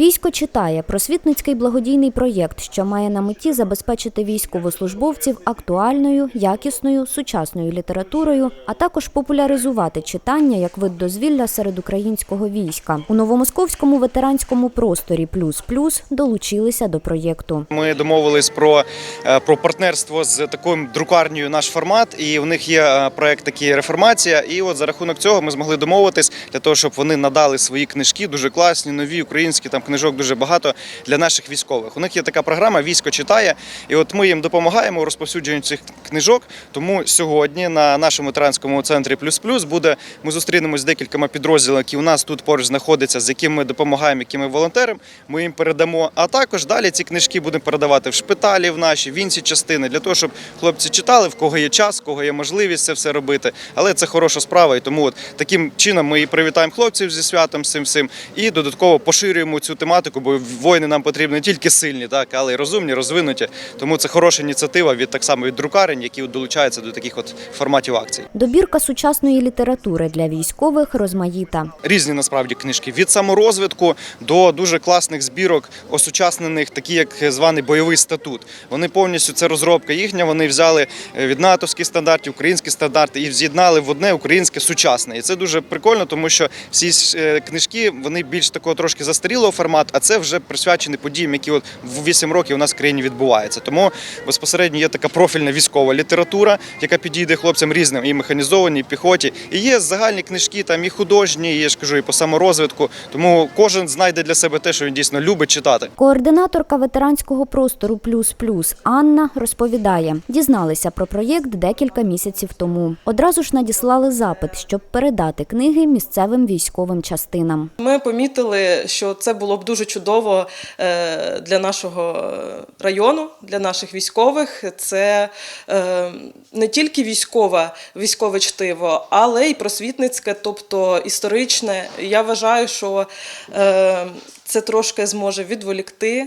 Військо читає просвітницький благодійний проєкт, що має на меті забезпечити військовослужбовців актуальною, якісною, сучасною літературою, а також популяризувати читання як вид дозвілля серед українського війська. У новомосковському ветеранському просторі Плюс Плюс долучилися до проєкту. Ми домовились про, е, про партнерство з такою друкарнею наш формат, і у них є е, проект такий реформація. І от за рахунок цього ми змогли домовитись для того, щоб вони надали свої книжки, дуже класні, нові українські. Там книжок дуже багато для наших військових. У них є така програма Військо читає, і от ми їм допомагаємо у розповсюдженню цих книжок. Тому сьогодні на нашому ветеранському центрі Плюс Плюс буде. Ми зустрінемось з декількома підрозділами, які у нас тут поруч знаходяться, з якими ми допомагаємо, якими волонтерам. Ми їм передамо. А також далі ці книжки будемо передавати в шпиталі, в наші в інші частини для того, щоб хлопці читали, в кого є час, в кого є можливість це все робити. Але це хороша справа, і тому от таким чином ми і привітаємо хлопців зі святом цим всім, і додатково поширюємо цю тематику, бо воїни нам потрібні не тільки сильні, так але й розумні, розвинуті. Тому це хороша ініціатива від так само від друкарень, які долучаються до таких от форматів акцій. Добірка сучасної літератури для військових розмаїта. Різні насправді книжки від саморозвитку до дуже класних збірок осучаснених, такі як званий бойовий статут. Вони повністю це розробка їхня. Вони взяли е, від натовських стандартів, українські стандарти і з'єднали в одне українське сучасне. І це дуже прикольно, тому що всі е, книжки вони більш такого трошки застарілого формату, а це вже присвячені подіям, які от в 8 років у нас в країні відбуваються. Тому безпосередньо є така профільна військова література, яка підійде хлопцям різним і механізованій, і піхоті. І є загальні книжки, там і художні, і я ж кажу, і по саморозвитку. Тому кожен знайде для себе те, що він дійсно любить читати. Координаторка ветеранського простору Плюс Плюс Анна розповідає, дізналися про проєкт декілька місяців тому. Одразу ж надіслали запит, щоб передати книги місцевим військовим частинам. Ми помітили, що це було б дуже чудово е, для нашого району, для наших військових. Це е, не тільки військове, військове чтиво, але й просвітницьке, тобто історичне. Я вважаю, що е, це трошки зможе відволікти.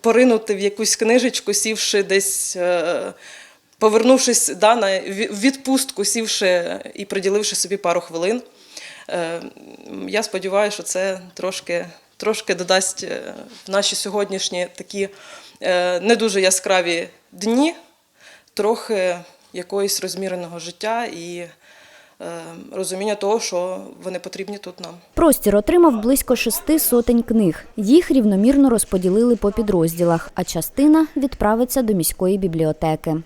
Поринути в якусь книжечку, сівши десь, повернувшись да, на відпустку, сівши і приділивши собі пару хвилин. Е, Я сподіваюся, що це трошки, трошки додасть е, в наші сьогоднішні такі е, не дуже яскраві дні, трохи якогось розміреного життя і розуміння того, що вони потрібні тут нам. Простір отримав близько шести сотень книг. Їх рівномірно розподілили по підрозділах, а частина відправиться до міської бібліотеки.